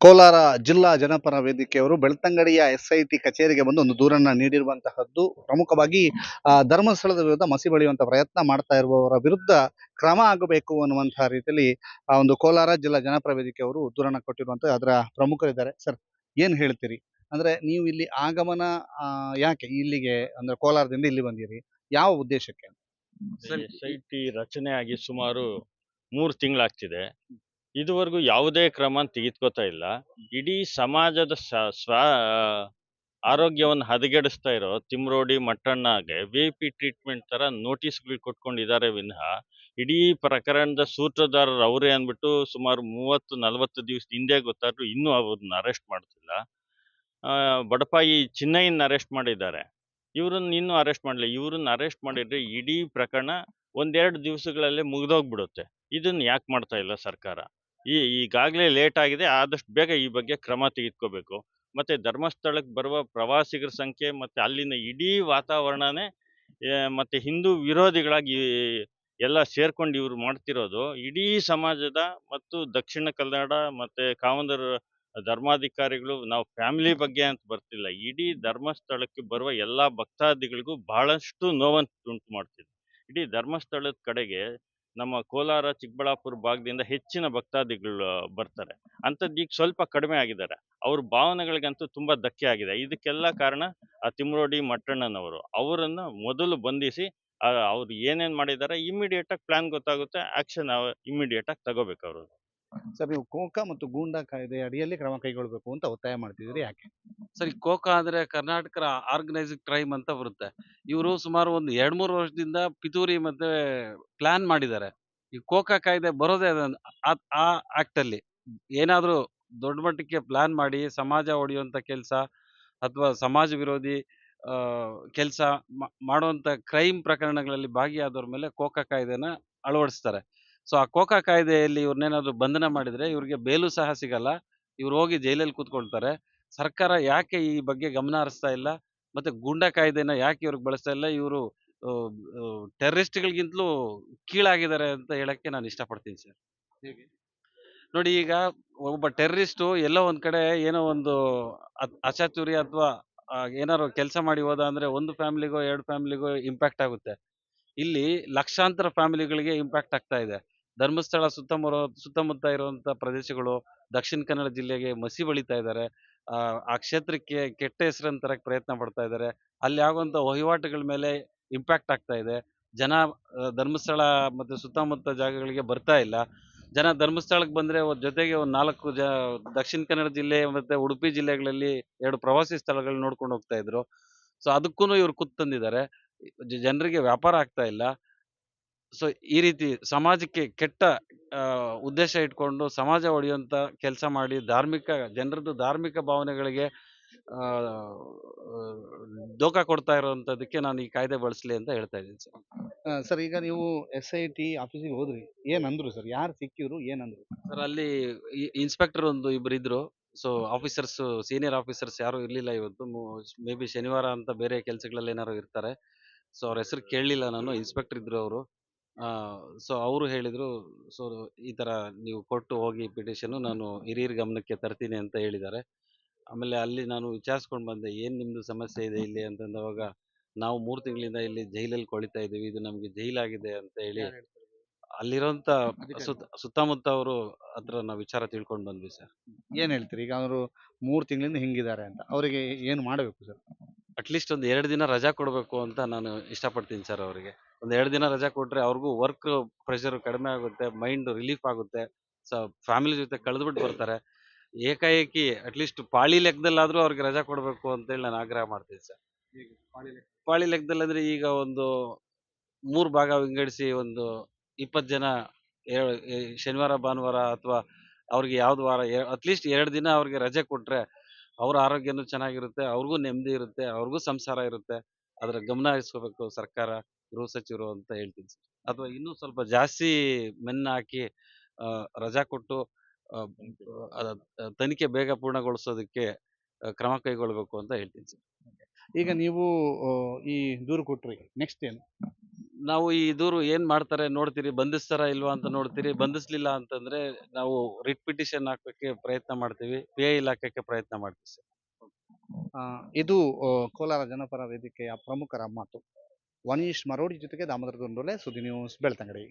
ಕೋಲಾರ ಜಿಲ್ಲಾ ಜನಪರ ವೇದಿಕೆಯವರು ಬೆಳ್ತಂಗಡಿಯ ಎಸ್ಐಟಿ ಕಚೇರಿಗೆ ಬಂದು ಒಂದು ದೂರನ್ನ ನೀಡಿರುವಂತಹದ್ದು. ಪ್ರಮುಖವಾಗಿ ಧರ್ಮಸ್ಥಳದ ವಿರುದ್ಧ ಮಸಿ ಬಳಿಯುವಂತಹ ಪ್ರಯತ್ನ ಮಾಡ್ತಾ ಇರುವವರ ವಿರುದ್ಧ ಕ್ರಮ ಆಗಬೇಕು ಅನ್ನುವಂತಹ ರೀತಿಯಲ್ಲಿ, ಆ, ಒಂದು ಕೋಲಾರ ಜಿಲ್ಲಾ ಜನಪರ ವೇದಿಕೆಯವರು ದೂರನ್ನ ಕೊಟ್ಟಿರುವಂತಹ ಅದರ ಪ್ರಮುಖರಿದ್ದಾರೆ. ಸರ್, ಏನ್ ಹೇಳ್ತೀರಿ? ಅಂದ್ರೆ ನೀವು ಇಲ್ಲಿ ಆಗಮನ ಯಾಕೆ ಇಲ್ಲಿಗೆ, ಅಂದ್ರೆ ಕೋಲಾರದಿಂದ ಇಲ್ಲಿ ಬಂದಿರಿ? ಯಾವ ಉದ್ದೇಶಕ್ಕೆ ಎಸ್ ಐ ಟಿ ರಚನೆ ಆಗಿ ಸುಮಾರು ಮೂರು ತಿಂಗಳಾಗ್ತಿದೆ. ಇದುವರೆಗೂ ಯಾವುದೇ ಕ್ರಮ ತೆಗೆದುಕೋತಾ ಇಲ್ಲ. ಇಡೀ ಸಮಾಜದ ಸ್ವ ಆರೋಗ್ಯವನ್ನು ಹದಗೆಡಿಸ್ತಾ ಇರೋ ತಿಮ್ರೋಡಿ ಮಟ್ಟಣ್ಣಗೆ ವಿ ಪಿ ಟ್ರೀಟ್ಮೆಂಟ್ ತರ ನೋಟಿಸ್ಗಳು ಕೊಟ್ಕೊಂಡಿದ್ದಾರೆ ವಿನಃ ಇಡೀ ಪ್ರಕರಣದ ಸೂತ್ರಧಾರರು ಅವರೇ ಅಂದ್ಬಿಟ್ಟು ಸುಮಾರು ಮೂವತ್ತು ನಲವತ್ತು ದಿವಸ ಹಿಂದೆ ಗೊತ್ತಾದ್ರು ಇನ್ನೂ ಅವ್ರನ್ನ ಅರೆಸ್ಟ್ ಮಾಡ್ತಿಲ್ಲ. ಬಡಪಾಯಿ ಚಿನ್ನಯ್ಯನ ಅರೆಸ್ಟ್ ಮಾಡಿದ್ದಾರೆ. ಇವ್ರನ್ನ ಇನ್ನೂ ಅರೆಸ್ಟ್ ಮಾಡಲಿಲ್ಲ. ಇವ್ರನ್ನ ಅರೆಸ್ಟ್ ಮಾಡಿದ್ರೆ ಇಡೀ ಪ್ರಕರಣ ಒಂದೆರಡು ದಿವಸಗಳಲ್ಲೇ ಮುಗಿದೋಗ್ಬಿಡುತ್ತೆ. ಇದನ್ನ ಯಾಕೆ ಮಾಡ್ತಾ ಇಲ್ಲ ಸರ್ಕಾರ? ಈ ಈಗಾಗಲೇ ಲೇಟ್ ಆಗಿದೆ. ಆದಷ್ಟು ಬೇಗ ಈ ಬಗ್ಗೆ ಕ್ರಮ ತೆಗೆದುಕೋಬೇಕು. ಮತ್ತೆ ಧರ್ಮಸ್ಥಳಕ್ಕೆ ಬರುವ ಪ್ರವಾಸಿಗರ ಸಂಖ್ಯೆ ಮತ್ತೆ ಅಲ್ಲಿನ ಇಡೀ ವಾತಾವರಣನೇ ಮತ್ತು ಹಿಂದೂ ವಿರೋಧಿಗಳಾಗಿ ಎಲ್ಲ ಸೇರ್ಕೊಂಡು ಇವರು ಮಾಡ್ತಿರೋದು. ಇಡೀ ಸಮಾಜದ ಮತ್ತು ದಕ್ಷಿಣ ಕನ್ನಡ ಮತ್ತೆ ಕಾವಂದರ ಧರ್ಮಾಧಿಕಾರಿಗಳು ನಾವು ಫ್ಯಾಮಿಲಿ ಬಗ್ಗೆ ಅಂತ ಬರ್ತಿಲ್ಲ. ಇಡೀ ಧರ್ಮಸ್ಥಳಕ್ಕೆ ಬರುವ ಎಲ್ಲ ಭಕ್ತಾದಿಗಳಿಗೂ ಬಹಳಷ್ಟು ನೋವಂತ ಉಂಟು ಮಾಡ್ತಿದೆ. ಇಡೀ ಧರ್ಮಸ್ಥಳದ ಕಡೆಗೆ ನಮ್ಮ ಕೋಲಾರ ಚಿಕ್ಕಬಳ್ಳಾಪುರ ಭಾಗದಿಂದ ಹೆಚ್ಚಿನ ಭಕ್ತಾದಿಗಳು ಬರ್ತಾರೆ. ಅಂಥದ್ದು ಈಗ ಸ್ವಲ್ಪ ಕಡಿಮೆ ಆಗಿದ್ದಾರೆ. ಅವ್ರ ಭಾವನೆಗಳಿಗಂತೂ ತುಂಬ ಧಕ್ಕೆ ಆಗಿದೆ. ಇದಕ್ಕೆಲ್ಲ ಕಾರಣ ಆ ತಿಮ್ರೋಡಿ ಮಟ್ಟಣ್ಣನವರು. ಅವರನ್ನು ಮೊದಲು ಬಂಧಿಸಿ ಅವ್ರು ಏನೇನು ಮಾಡಿದ್ದಾರೆ ಇಮಿಡಿಯೇಟ್ ಪ್ಲ್ಯಾನ್ ಪ್ಲಾನ್ ಗೊತ್ತಾಗುತ್ತೆ ಆಕ್ಷನ್ ಇಮಿಡಿಯೇಟ್ ಆಗಿ ತಗೋಬೇಕು ಅವರು ಸರ್ ನೀವು ಕೋಕಾ ಮತ್ತು ಗೂಂಡಾ ಕಾಯ್ದೆ ಅಡಿಯಲ್ಲಿ ಕ್ರಮ ಕೈಗೊಳ್ಳಬೇಕು ಅಂತ ಒತ್ತಾಯ ಮಾಡ್ತಿದ್ದೀರಿ ಯಾಕೆ? ಸರ್ ಕೋಕಾ ಅಂದ್ರೆ ಕರ್ನಾಟಕ ಆರ್ಗನೈಸ್ಡ್ ಕ್ರೈಮ್ ಅಂತ ಬರುತ್ತೆ. ಇವರು ಸುಮಾರು ಒಂದು ಎರಡ್ ಮೂರು ವರ್ಷದಿಂದ ಪಿತೂರಿ ಮತ್ತೆ ಪ್ಲಾನ್ ಮಾಡಿದ್ದಾರೆ. ಈ ಕೋಕಾ ಕಾಯ್ದೆ ಬರೋದೇ ಆ- ಆಕ್ಟಲ್ಲಿ ಏನಾದ್ರೂ ದೊಡ್ಡ ಮಟ್ಟಕ್ಕೆ ಪ್ಲಾನ್ ಮಾಡಿ, ಸಮಾಜ ಒಡೆಯುವಂಥ ಕೆಲಸ ಅಥವಾ ಸಮಾಜ ವಿರೋಧಿ ಕೆಲಸ ಮಾಡುವಂತ ಕ್ರೈಮ್ ಪ್ರಕರಣಗಳಲ್ಲಿ ಭಾಗಿಯಾದವ್ರ ಮೇಲೆ ಕೋಕಾ ಕಾಯ್ದೆನ ಅಳವಡಿಸ್ತಾರೆ. ಸೊ ಆ ಕೋಕಾ ಕಾಯ್ದೆಯಲ್ಲಿ ಇವ್ರನ್ನೇನಾದ್ರು ಬಂಧನ ಮಾಡಿದ್ರೆ ಇವ್ರಿಗೆ ಬೇಲು ಸಹ ಸಿಗಲ್ಲ. ಇವ್ರು ಹೋಗಿ ಜೈಲಲ್ಲಿ ಕೂತ್ಕೊಳ್ತಾರೆ. ಸರ್ಕಾರ ಯಾಕೆ ಈ ಬಗ್ಗೆ ಗಮನ ಹರಿಸ್ತಾ ಇಲ್ಲ? ಮತ್ತೆ ಗೂಂಡಾ ಕಾಯ್ದೆನ ಯಾಕೆ ಇವ್ರಿಗೆ ಬಳಸ್ತಾ ಇಲ್ಲ? ಇವರು ಟೆರರಿಸ್ಟ್ಗಳಿಗಿಂತಲೂ ಕೀಳಾಗಿದ್ದಾರೆ ಅಂತ ಹೇಳಕ್ಕೆ ನಾನು ಇಷ್ಟಪಡ್ತೀನಿ ಸರ್. ನೋಡಿ ಈಗ ಒಬ್ಬ ಟೆರರಿಸ್ಟು ಎಲ್ಲೋ ಒಂದು ಕಡೆ ಏನೋ ಒಂದು ಅಚಾತುರಿ ಅಥವಾ ಏನಾರು ಕೆಲಸ ಮಾಡಿ ಹೋದ ಅಂದ್ರೆ ಒಂದು ಫ್ಯಾಮಿಲಿಗೋ ಎರಡು ಫ್ಯಾಮಿಲಿಗೋ ಇಂಪ್ಯಾಕ್ಟ್ ಆಗುತ್ತೆ. ಇಲ್ಲಿ ಲಕ್ಷಾಂತರ ಫ್ಯಾಮಿಲಿಗಳಿಗೆ ಇಂಪ್ಯಾಕ್ಟ್ ಆಗ್ತಾ ಇದೆ. ಧರ್ಮಸ್ಥಳ ಸುತ್ತಮುತ್ತ ಸುತ್ತಮುತ್ತ ಇರುವಂತ ಪ್ರದೇಶಗಳು ದಕ್ಷಿಣ ಕನ್ನಡ ಜಿಲ್ಲೆಗೆ ಮಸಿ ಬಳಿತಾ ಇದ್ದಾರೆ. ಆ ಕ್ಷೇತ್ರಕ್ಕೆ ಕೆಟ್ಟ ಹೆಸರನ್ನು ತರಕ್ಕೆ ಪ್ರಯತ್ನ ಪಡ್ತಾ ಇದ್ದಾರೆ. ಅಲ್ಲಿ ಆಗುವಂಥ ವಹಿವಾಟುಗಳ ಮೇಲೆ ಇಂಪ್ಯಾಕ್ಟ್ ಆಗ್ತಾ ಇದೆ. ಜನ ಧರ್ಮಸ್ಥಳ ಮತ್ತೆ ಸುತ್ತಮುತ್ತ ಜಾಗಗಳಿಗೆ ಬರ್ತಾ ಇಲ್ಲ. ಜನ ಧರ್ಮಸ್ಥಳಕ್ಕೆ ಬಂದ್ರೆ ಜೊತೆಗೆ ಒಂದ್ ನಾಲ್ಕು ಜ, ದಕ್ಷಿಣ ಕನ್ನಡ ಜಿಲ್ಲೆ ಮತ್ತೆ ಉಡುಪಿ ಜಿಲ್ಲೆಗಳಲ್ಲಿ ಎರಡು ಪ್ರವಾಸಿ ಸ್ಥಳಗಳನ್ನ ನೋಡ್ಕೊಂಡು ಹೋಗ್ತಾ ಇದ್ರು. ಸೊ ಅದಕ್ಕೂ ಇವ್ರು ಕುತ್ ತಂದಿದ್ದಾರೆ. ಜನರಿಗೆ ವ್ಯಾಪಾರ ಆಗ್ತಾ ಇಲ್ಲ. ಸೊ ಈ ರೀತಿ ಸಮಾಜಕ್ಕೆ ಕೆಟ್ಟ ಉದ್ದೇಶ ಇಟ್ಕೊಂಡು ಸಮಾಜ ಒಡೆಯುವಂತ ಕೆಲಸ ಮಾಡಿ ಧಾರ್ಮಿಕ ಜನರದ್ದು ಧಾರ್ಮಿಕ ಭಾವನೆಗಳಿಗೆ ದೋಖ ಕೊಡ್ತಾ ಇರುವಂತದಕ್ಕೆ ನಾನು ಈ ಕಾಯ್ದೆ ಬಳಸಲಿ ಅಂತ ಹೇಳ್ತಾ ಇದ್ದೀನಿ ಸರ್. ಸರ್ ಈಗ ನೀವು ಎಸ್ ಐ ಟಿ ಆಫೀಸಿಗೆ ಹೋದ್ರಿ ಏನಂದ್ರು ಸರ್? ಯಾರು ಸಿಕ್ಕಿದ್ರು ಏನಂದ್ರು? ಸರ್ ಅಲ್ಲಿ ಇನ್ಸ್ಪೆಕ್ಟರ್ ಒಂದು ಇಬ್ರು ಇದ್ರು. ಸೊ ಆಫೀಸರ್ಸ್ ಸೀನಿಯರ್ ಆಫೀಸರ್ಸ್ ಯಾರು ಇರ್ಲಿಲ್ಲ ಇವತ್ತು. ಮೇ ಬಿ ಶನಿವಾರ ಅಂತ ಬೇರೆ ಕೆಲಸಗಳಲ್ಲಿ ಏನಾರು ಇರ್ತಾರೆ. ಸೊ ಅವ್ರ ಹೆಸರು ಕೇಳಲಿಲ್ಲ ನಾನು ಇನ್ಸ್ಪೆಕ್ಟರ್ ಇದ್ರು ಅವರು. ಸೊ ಅವರು ಹೇಳಿದರು ಸೊ ಈ ತರ ನೀವು ಕೊಟ್ಟು ಹೋಗಿ ಪಿಟಿಷನ್ನು ನಾನು ಹಿರಿಯರ ಗಮನಕ್ಕೆ ತರ್ತೀನಿ ಅಂತ ಹೇಳಿದ್ದಾರೆ. ಆಮೇಲೆ ಅಲ್ಲಿ ನಾನು ವಿಚಾರಿಸ್ಕೊಂಡು ಬಂದೆ ಏನು ನಿಮ್ಮದು ಸಮಸ್ಯೆ ಇದೆ ಇಲ್ಲಿ? ಅಂತಂದವಾಗ ನಾವು ಮೂರು ತಿಂಗಳಿಂದ ಇಲ್ಲಿ ಜೈಲಲ್ಲಿ ಕೊಳಿತಾ ಇದ್ದೀವಿ ಇದು ನಮಗೆ ಜೈಲಾಗಿದೆ ಅಂತ ಹೇಳಿ ಅಲ್ಲಿರೋಂತ ಸುತ್ತ ಸುತ್ತಮುತ್ತ ಅವರು ಅದರ ನಾವು ವಿಚಾರ ತಿಳ್ಕೊಂಡು ಬಂದ್ವಿ ಸರ್. ಏನು ಹೇಳ್ತೀರಿ? ಈಗ ಅವರು ಮೂರು ತಿಂಗಳಿಂದ ಹಿಂಗಿದ್ದಾರೆ ಅಂತ. ಅವರಿಗೆ ಏನು ಮಾಡಬೇಕು ಸರ್? ಅಟ್ಲೀಸ್ಟ್ ಒಂದು ಎರಡು ದಿನ ರಜಾ ಕೊಡಬೇಕು ಅಂತ ನಾನು ಇಷ್ಟಪಡ್ತೀನಿ ಸರ್ ಅವರಿಗೆ. ಒಂದು ಎರಡು ದಿನ ರಜಾ ಕೊಟ್ರೆ ಅವ್ರಿಗೂ ವರ್ಕ್ ಪ್ರೆಷರ್ ಕಡಿಮೆ ಆಗುತ್ತೆ ಮೈಂಡ್ ರಿಲೀಫ್ ಆಗುತ್ತೆ. ಸೊ ಫ್ಯಾಮಿಲಿ ಜೊತೆ ಕಳೆದ್ಬಿಟ್ಟು ಬರ್ತಾರೆ. ಏಕಾಏಕಿ ಅಟ್ಲೀಸ್ಟ್ ಪಾಳಿ ಲೆಕ್ಕದಲ್ಲಾದ್ರೂ ಅವ್ರಿಗೆ ರಜಾ ಕೊಡಬೇಕು ಅಂತೇಳಿ ನಾನು ಆಗ್ರಹ ಮಾಡ್ತೀನಿ ಸರ್. ಪಾಳಿ ಲೆಕ್ಕದಲ್ಲಿ ಅಂದ್ರೆ ಈಗ ಒಂದು ಮೂರು ಭಾಗ ವಿಂಗಡಿಸಿ ಒಂದು ಇಪ್ಪತ್ತು ಜನ ಶನಿವಾರ ಭಾನುವಾರ ಅಥವಾ ಅವ್ರಿಗೆ ಯಾವ್ದು ವಾರ ಅಟ್ಲೀಸ್ಟ್ ಎರಡು ದಿನ ಅವ್ರಿಗೆ ರಜೆ ಕೊಟ್ರೆ ಅವ್ರ ಆರೋಗ್ಯನೂ ಚೆನ್ನಾಗಿರುತ್ತೆ ಅವ್ರಿಗೂ ನೆಮ್ಮದಿ ಇರುತ್ತೆ ಅವ್ರಿಗೂ ಸಂಸಾರ ಇರುತ್ತೆ. ಅದರ ಗಮನ ಹರಿಸ್ಕೋಬೇಕು ಸರ್ಕಾರ. ಗೃಹ ಸಚಿವರು ಅಂತ ಹೇಳ್ತೀನಿ ಸರ್. ಅಥವಾ ಇನ್ನೂ ಸ್ವಲ್ಪ ಜಾಸ್ತಿ ಮೆನ್ನ ಹಾಕಿ ರಜಾ ಕೊಟ್ಟು ತನಿಖೆ ಬೇಗ ಪೂರ್ಣಗೊಳಿಸೋದಕ್ಕೆ ಕ್ರಮ ಕೈಗೊಳ್ಬೇಕು ಅಂತ ಹೇಳ್ತೀನಿ ಸರ್. ಈಗ ನೀವು ಈ ದೂರು ಕೊಟ್ರಿ ನೆಕ್ಸ್ಟ್ ಏನು? ನಾವು ಈ ದೂರು ಏನ್ ಮಾಡ್ತಾರೆ ನೋಡ್ತೀರಿ ಬಂಧಿಸ್ತಾರ ಇಲ್ವಾ ಅಂತ ನೋಡ್ತೀರಿ ಬಂಧಿಸ್ಲಿಲ್ಲ ಅಂತಂದ್ರೆ ನಾವು ರಿಟ್ ಪಿಟಿಷನ್ ಹಾಕಕ್ಕೆ ಪ್ರಯತ್ನ ಮಾಡ್ತೀವಿ ಪಿ ಐ ಇಲಾಖೆಗೆ ಪ್ರಯತ್ನ ಮಾಡ್ತೀವಿ ಸರ್. ಇದು ಕೋಲಾರ ಜನಪರ ವೇದಿಕೆಯ ಪ್ರಮುಖರ ಮಾತು. ವನೀಶ್ ಮರೋಡಿ ಜೊತೆಗೆ ದಾಮೋದರ ದುಂಡೋಲೆ ಸುದ್ದಿ ನ್ಯೂಸ್ ಬೆಳ್ತಂಗಡಿ.